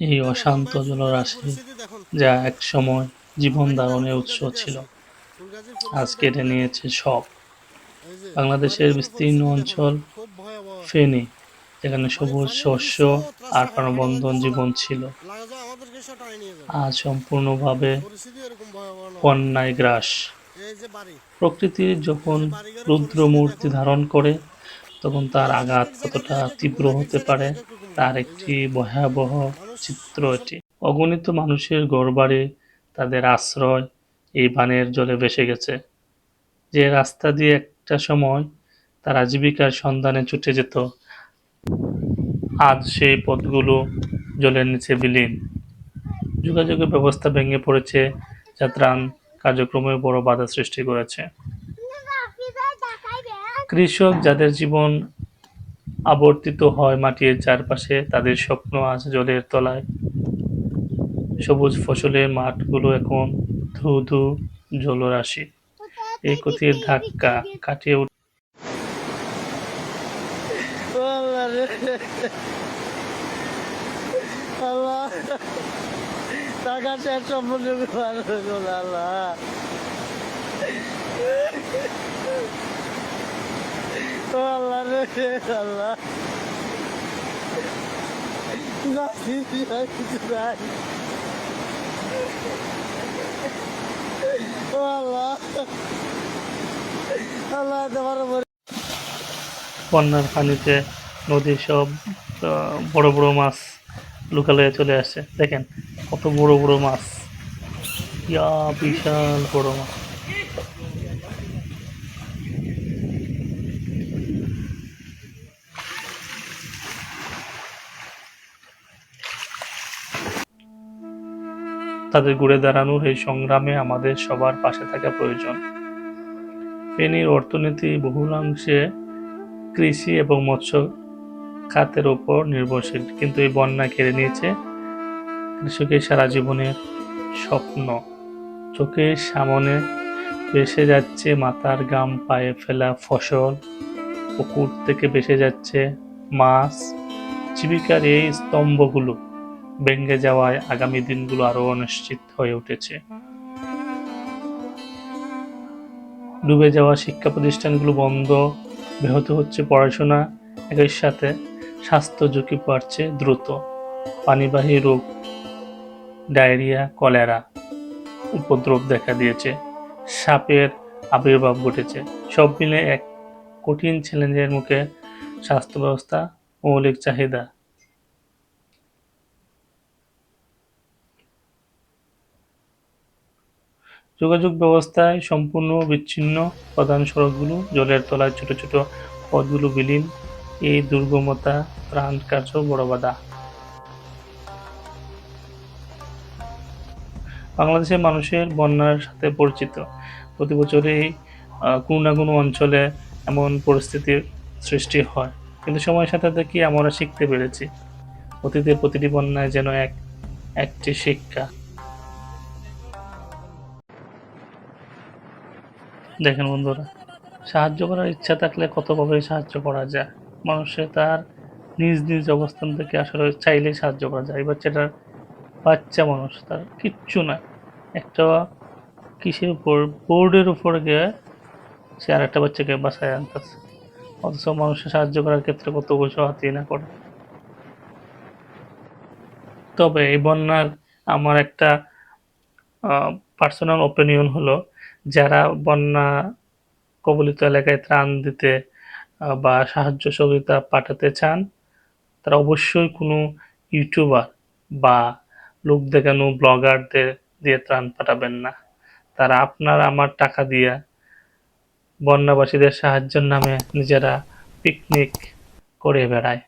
এই অশান্ত জলরাশি যা একসময় জীবন ধারণের উৎস ছিল। আজ কেটে নিয়েছে সব। বাংলাদেশের বিস্তীর্ণ অঞ্চল ফেনী, যেখানে সবুজ, শস্য আর প্রাণবন্ধন জীবন ছিল। আজ সম্পূর্ণভাবে বন্যায় গ্রাস। প্রকৃতি যখন রুদ্র মূর্তি ধারণ করে, তখন তার আঘাত কতটা তীব্র হতে পারে, তার একটি ভয়াবহ চিত্র এটি অগণিত মানুষের ঘরবাড়ি তাদের আশ্রয় এই বানের জলে ভেসে গেছে। যে রাস্তা দিয়ে একটা সময় তারা জীবিকার সন্ধানে ছুটে যেত, আজ সেই পথগুলো জলের নিচে বিলীন। যোগাযোগের ব্যবস্থা ভেঙে পড়েছে, যা ত্রাণ কার্যক্রমে বড় বাধা সৃষ্টি করেছে। কৃষক যাদের জীবন আবর্তিত হয় মাটির চারপাশে, তাদের স্বপ্ন আজ জলের তলায়। সবুজ ফসলের মাঠগুলো এখন ধু ধু জলরাশি। এই গতির ধাক্কা কাটিয়ে উঠে টাকা শেষ সম্পর্কে আল্লাহ। বন্যার পানিতে নদীর সব বড় বড় মাছ লুকালয়ে চলে আসছে দেখেন, কত বড় বড় মাছ। ইয়া, বিশাল বড় মাছ। তাদের ঘুরে দাঁড়ানোর এই সংগ্রামে আমাদের সবার পাশে থাকা প্রয়োজন। ফেনীর অর্থনীতি বহুলাংশে কৃষি এবং মৎস্য খাতের ওপর নির্ভরশীল, কিন্তু এই বন্যা কেড়ে নিয়েছে কৃষকের সারা জীবনের স্বপ্ন। চোখের সামনে ভেসে যাচ্ছে মাথার গাম পায়ে ফেলা ফসল, পুকুর থেকে ভেসে যাচ্ছে মাছ। জীবিকার এই স্তম্ভগুলো ভেঙে যাওয়ায় আগামী দিনগুলো আরও অনিশ্চিত হয়ে উঠেছে। ডুবে যাওয়া শিক্ষা প্রতিষ্ঠানগুলো বন্ধ, ব্যাহত হচ্ছে পড়াশোনা, একই সাথে স্বাস্থ্য ঝুঁকি বাড়ছে দ্রুত। পানিবাহী রোগ, ডায়রিয়া, কলেরা উপদ্রব দেখা দিয়েছে। সাপের আবির্ভাব ঘটেছে। সব মিলে এক কঠিন চ্যালেঞ্জের মুখে স্বাস্থ্য ব্যবস্থা মৌলিক চাহিদা যোগাযোগ ব্যবস্থায় সম্পূর্ণ বিচ্ছিন্ন প্রধান সড়কগুলো, জলের তলায় ছোট ছোট পথগুলো বিলীন। এই দুর্গমতা প্রাণ কার্য বড় বাধা। বাংলাদেশের মানুষের বন্যার সাথে পরিচিত। প্রতি বছরই কোনো না কোনো অঞ্চলে এমন পরিস্থিতির সৃষ্টি হয়। কিন্তু সময়ের সাথে সাথে কি আমরা শিখতে পেরেছি? অতীতের প্রতিটি বন্যায় যেন এক, একটি শিক্ষা। দেখেন বন্ধুরা, সাহায্য করার ইচ্ছা থাকলে কতভাবে সাহায্য করা যায়? মানুষের তার নিজ নিজ অবস্থান থেকে আসলে চাইলেই সাহায্য করা যায়। এই বাচ্চাটার বাচ্চা মানুষ, তার কিচ্ছু না। একটা কিসের উপর, বোর্ডের উপর গিয়ে সে আর একটা বাচ্চাকে বাসায় আনতেছে। অথচ মানুষের সাহায্য করার ক্ষেত্রে কত বছর হাতিয়ে না করে। তবে এই বন্যার আমার একটা পার্সোনাল ওপিনিয়ন হলো যারা বন্যা কবলিত এলাকায় ত্রাণ দিতে বা সাহায্য সহযোগিতা পাঠাতে চান, তারা অবশ্যই কোনো ইউটিউবার বা লোক দেখানো ব্লগারদের দিয়ে ত্রাণ পাঠাবেন না। তারা আপনার, আমার টাকা দিয়ে বন্যাবাসীদের সাহায্যের নামে নিজেরা পিকনিক করে বেড়ায়।